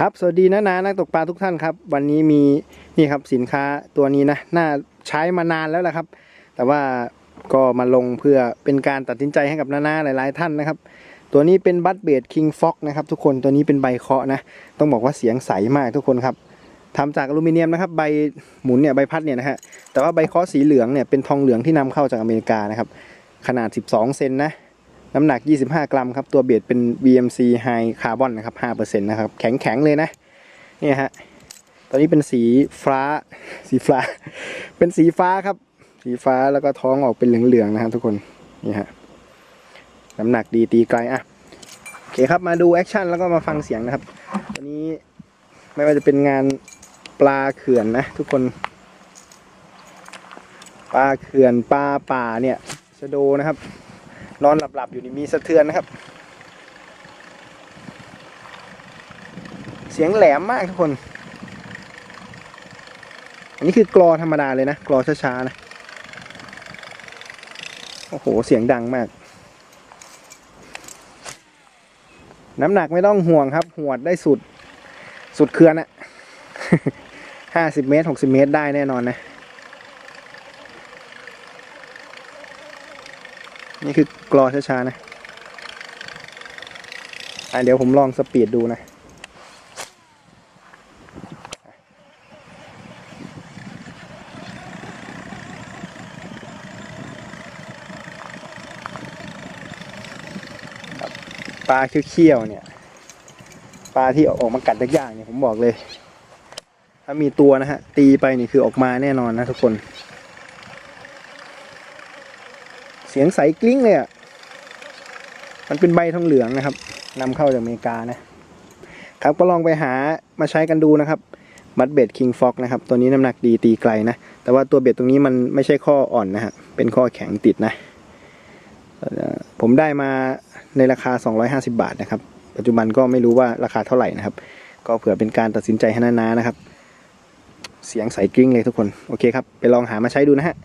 ครับ สวัสดีนะนานักตกปลาทุกท่านครับ วันนี้มีนี่ครับสินค้าตัวนี้นะน่าใช้มานานแล้วแหละครับ แต่ว่าก็มาลงเพื่อเป็นการตัดสินใจให้กับนานาหลาย ๆ ท่านนะครับ ตัวนี้เป็นบัตเบดคิงฟ็อกนะครับทุกคนตัวนี้เป็นใบเคาะนะ ต้องบอกว่าเสียงใสมากทุกคนครับทำจากอลูมิเนียมนะครับ ใบหมุนเนี่ยใบพัดเนี่ยนะฮะแต่ว่าใบเคาะสีเหลืองเนี่ยเป็นทองเหลืองที่นำเข้าจากอเมริกานะครับขนาด 12 เซนนะ น้ำหนัก 25 กรัมครับ ตัวเบสเป็น VMC High Carbon นะครับ5%นะครับ แข็งๆ เลยนะ เนี่ยฮะ ตอนนี้เป็นสีฟ้า สีฟ้า เป็นสีฟ้าครับ สีฟ้าแล้วก็ท้องออกเป็นเหลืองๆ นะครับทุกคน นี่ฮะ น้ำหนักดีตีไกลอะ โอเคครับ มาดูแอคชั่นแล้วก็มาฟังเสียงนะครับตัวนี้ไม่ว่าจะเป็นงานปลาเขื่อนนะทุกคน ปลาเขื่อนปลาป่าเนี่ยชะโดนะครับ นอนหลับๆอยู่นี่มีสะเทือนนะครับ เสียงแหลมมากทุกคน อันนี้คือกรอธรรมดาเลยนะกรอช้าๆนะโอ้โหเสียงดังมาก น้ำหนักไม่ต้องห่วงครับ หวดได้สุด สุดเคือนอะห้าสิบเมตรหกสิบเมตรได้แน่นอนนะ นี่คือกรอช้าๆนะ อะเดี๋ยวผมลองสปีดดูนะ ปลาเขี้ยวๆเนี่ย ปลาที่ออกมากัดยากๆเนี่ยผมบอกเลย ถ้ามีตัวนะฮะ ตีไปนี่คือออกมาแน่นอนนะทุกคน เสียงใสกลิ้งเลยอะ มันเป็นใบทองเหลืองนะครับนำเข้าจากอเมริกานะครับก็ลองไปหามาใช้กันดูนะครับบัตเบ็ดคิงฟ็อกนะครับ ตัวนี้น้ำหนักดีตีไกลนะ แต่ว่าตัวเบ็ดตรงนี้มันไม่ใช่ข้ออ่อนนะฮะเป็นข้อแข็งติดนะ ผมได้มาในราคา 250 บาทนะครับ ปัจจุบันก็ไม่รู้ว่าราคาเท่าไหร่นะครับ ก็เผื่อเป็นการตัดสินใจให้นานานะครับ เสียงใสกริ้งเลยทุกคน โอเคครับ ไปลองหามาใช้ดูนะฮะ